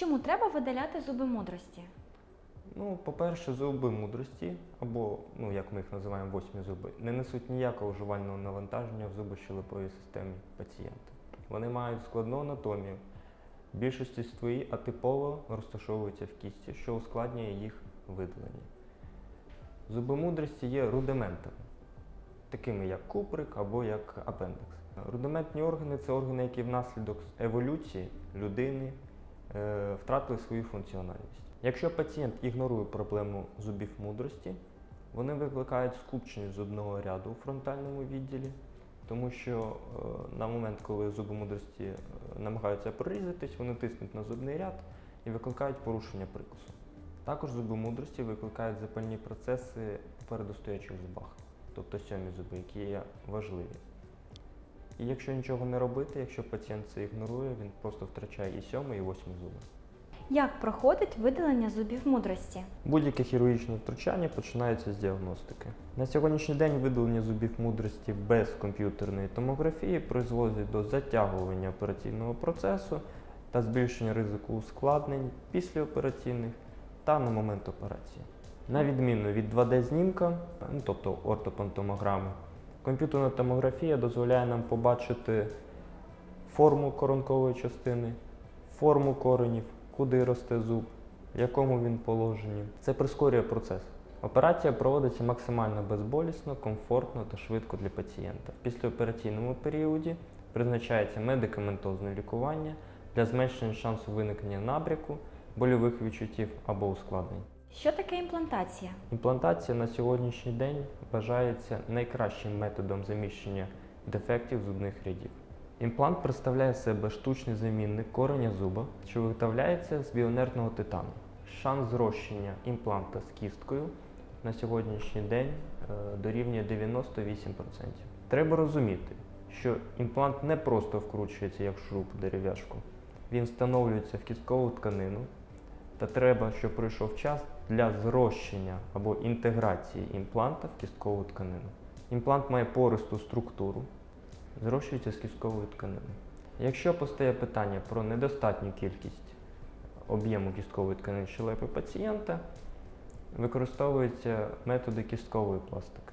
Чому треба видаляти зуби мудрості? Ну, по-перше, зуби мудрості, або, ну, як ми їх називаємо, восьмі зуби, не несуть ніякого жувального навантаження в зубощелеповій системі пацієнта. Вони мають складну анатомію. Більшості свої атипово розташовуються в кісті, що ускладнює їх видалення. Зуби мудрості є рудиментами, такими як куприк або як апендекс. Рудиментні органи це органи, які внаслідок еволюції людини втратили свою функціональність. Якщо пацієнт ігнорує проблему зубів мудрості, вони викликають скупчення зубного ряду у фронтальному відділі, тому що е, на момент, коли зуби мудрості е, намагаються прорізатись, вони тиснуть на зубний ряд і викликають порушення прикусу. Також зуби мудрості викликають запальні процеси в передостоячих зубах, тобто сьомі зуби, які є важливі. І якщо нічого не робити, якщо пацієнт це ігнорує, він просто втрачає і сьомий, і восьмий зуби. Як проходить видалення зубів мудрості? Будь-яке хірургічне втручання починається з діагностики. На сьогоднішній день видалення зубів мудрості без комп'ютерної томографії призводить до затягування операційного процесу та збільшення ризику ускладнень післяопераційних та на момент операції. На відміну від 2D-знімка, ну, тобто ортопантомограми, комп'ютерна томографія дозволяє нам побачити форму коронкової частини, форму коренів, куди росте зуб, в якому він положенні. Це прискорює процес. Операція проводиться максимально безболісно, комфортно та швидко для пацієнта. В післяопераційному періоді призначається медикаментозне лікування для зменшення шансу виникнення набряку, больових відчуттів або ускладнень. Що таке імплантація? Імплантація на сьогоднішній день вважається найкращим методом заміщення дефектів зубних рядів. Імплант представляє себе штучний замінник кореня зуба, що виготовляється з біонертного титану. Шанс зрощення імпланта з кісткою на сьогоднішній день е, дорівнює 98%. Треба розуміти, що імплант не просто вкручується як шуруп в дерев'яшку. Він встановлюється в кісткову тканину, та треба, щоб пройшов час для зрощення або інтеграції імпланта в кісткову тканину. Імплант має пористу структуру, зрощується з кісткової тканини. Якщо постає питання про недостатню кількість об'єму кісткової тканини щелепи пацієнта, використовуються методи кісткової пластики.